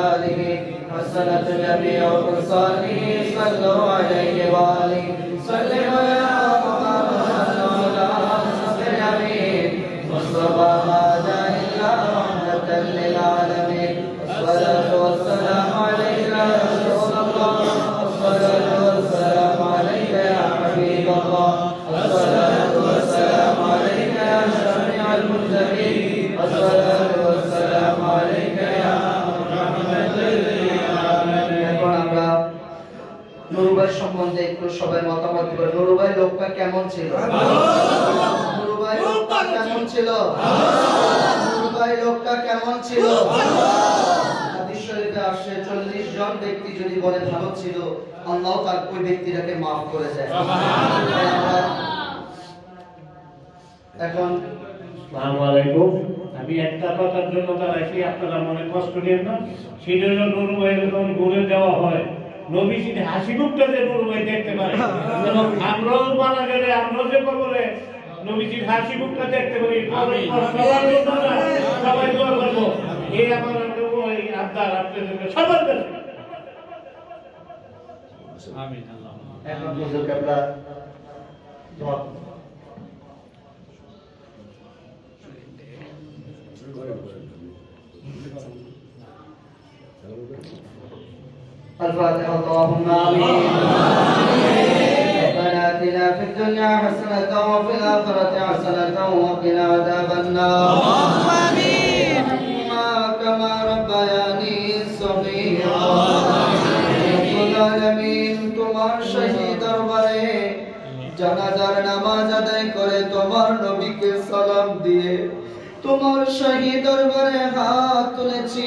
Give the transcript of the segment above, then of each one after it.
بجماله حسنت جميع خصاله صلوا عليه وآله سلموا يا محمد وعلى آله الأمين مصطفى সম্বন্ধে একটু সবাই মতামত দিব নুরুবাই লোকটা কেমন ছিল? লোকটা কেমন ছিল? লোকটা কেমন ছিল? হাদিস শরীফে আসছে 40 জন ব্যক্তি যদি বলে ভালো ছিল, আল্লাহ তার ওই ব্যক্তিটাকে মাফ করে এখন আসসালামু আমি একটা কথার জন্য দাঁড়াইছি, আপনারা মনে কষ্ট নেন না। সেটা হলো নুরু ভাই যখন ঘুরে দেওয়া হয়। নবীজির হাসি মুখটা যে নুরু ভাই দেখতে পারে আমরাও মারা গেলে আমরাও যে কবরে নবীজির হাসি মুখটা দেখতে পারি সবাই দোয়া করব। এই আমার ওই আবদার আপনাদের সবার কাছে এখন দোয়া الفاتحة اللهم آمين ربنا آتنا في الدنيا حسنة وفي الآخرة حسنة وقنا عذاب النار اللهم آمين كما ربياني صغيرا رب العالمين তোমার শহীদ দরবারে জানাজার নামাজ আদায় করে তোমার নবীকে সালাম দিয়ে তোমার শহীদ দরবারে হাত তুলেছি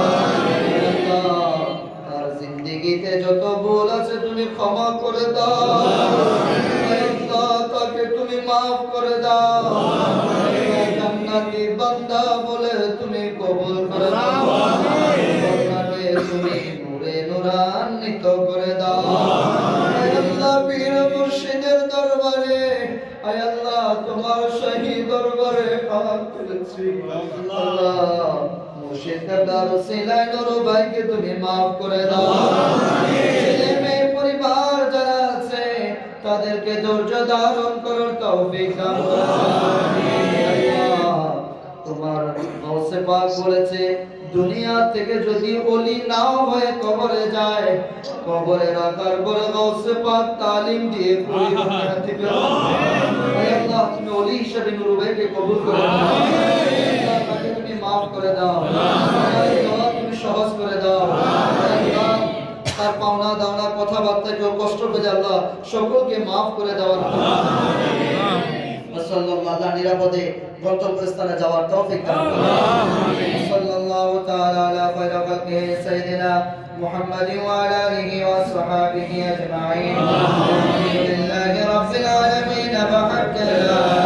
যত ভুল আছে তুমি ক্ষমা করে দাও। তাকে তুমি মাফ করে দাও। জান্নাতি বান্দা বলে তুমি কবুল করে দাও। আল্লাহ তোমার শাহী দরবারে হাত তুলেছি। আল্লাহ তাদেরকে ধৈর্য ধারণ করার তৌফিক তোমার বলেছে দুনিয়া থেকে যদি ওলি নাও হয়ে কবরে যায় কবরে রাখার পরে গৌসে পাক তালিম দিয়ে তুমি ওলি হিসেবে নুরু ভাইকে কবুল করে। করে দাও আল্লাহ, তুমি সহজ করে দাও আল্লাহ, তার পাওনা দাওনা কথাবার্তা কেউ কষ্ট পেয়ে আল্লাহ সকলকে মাফ করে দেওয়ার সাল্লাল্লাহু নিরাপদে গন্তব্যস্থানে যাওয়ার তৌফিক দান করুন সাল্লাল্লাহু তাআলা আলা খায়রি খালকিহি সাইয়্যিদিনা محمد وعلى آله وصحبه أجمعين الحمد لله رب العالمين بحق لا